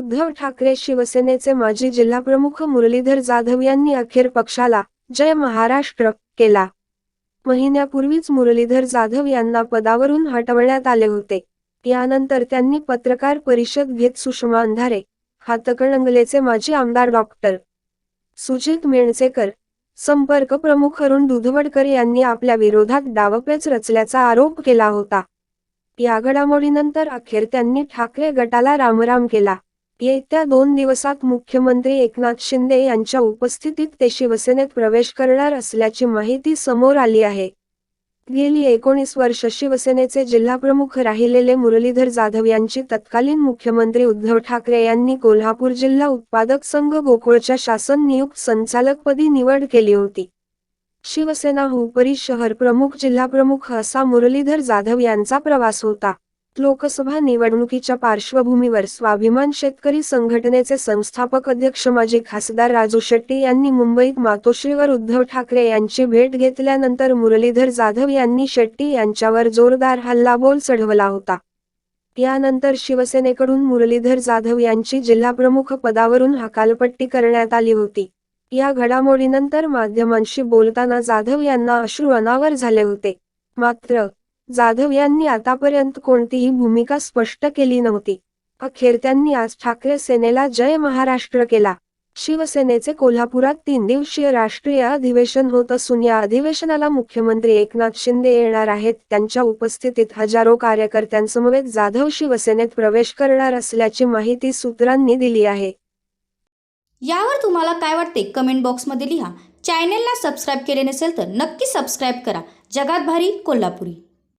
उद्धव ठाकरे शिवसेनेचे माजी जिल्हाप्रमुख मुरलीधर जाधव यांनी अखेर पक्षाला जय महाराष्ट्र केला. महिन्यापूर्वीच मुरलीधर जाधव यांना पदावरून हटवण्यात आले होते. यानंतर त्यांनी पत्रकार परिषद घेत सुषमा अंधारे हातकणंगलेचे माजी आमदार डॉक्टर सुजित मेणसेकर संपर्क प्रमुख अरुण दुधवडकर यांनी आपल्या विरोधात डावपेच रचल्याचा आरोप केला होता. या घडामोडीनंतर अखेर त्यांनी ठाकरे गटाला रामराम केला. येत्या दोन दिवसात मुख्यमंत्री एकनाथ शिंदे यांच्या उपस्थितीत ते शिवसेनेत प्रवेश करणार असल्याची माहिती समोर आली आहे. गेली एकोणीस वर्ष शिवसेनेचे जिल्हाप्रमुख राहिलेले मुरलीधर जाधव यांची तत्कालीन मुख्यमंत्री उद्धव ठाकरे यांनी कोल्हापूर जिल्हा उत्पादक संघ गोकुळच्या शासन नियुक्त संचालकपदी निवड केली होती. शिवसेना हुपरी शहर प्रमुख जिल्हाप्रमुख असा मुरलीधर जाधव यांचा प्रवास होता. लोकसभा निवडणुकीच्या पार्श्वभूमीवर स्वाभिमान शेतकरी संघटनेचे संस्थापक अध्यक्ष माजी खासदार राजू शेट्टी यांनी मुंबईत मातोश्रीवर उद्धव ठाकरे यांची भेट घेतल्यानंतर मुरलीधर जाधव यांनी शेट्टी यांच्यावर जोरदार हल्लाबोल चढवला होता. यानंतर शिवसेनेकडून मुरलीधर जाधव यांची जिल्हाप्रमुख पदावरून हकालपट्टी करण्यात आली होती. या घडामोडीनंतर माध्यमांशी बोलताना जाधव यांना अश्रू अनावर झाले होते. मात्र जाधव यांनी आतापर्यंत कोणतीही भूमिका स्पष्ट केली नव्हती. अखेर त्यांनी आज ठाकरे सेनेला जय महाराष्ट्र केला. शिवसेनेचे कोल्हापुरात तीन दिवसीय राष्ट्रीय अधिवेशन होत असून या अधिवेशनाला मुख्यमंत्री एकनाथ शिंदे येणार आहेत. त्यांच्या उपस्थितीत हजारो कार्यकर्त्यांसमवेत जाधव शिवसेनेत प्रवेश करणार असल्याची माहिती सूत्रांनी दिली आहे. यावर तुम्हाला काय वाटते? कमेंट बॉक्समध्ये लिहा. चॅनेलला सबस्क्राईब केले नसेल तर नक्की सबस्क्राईब करा. जगात भारी कोल्हापुरी.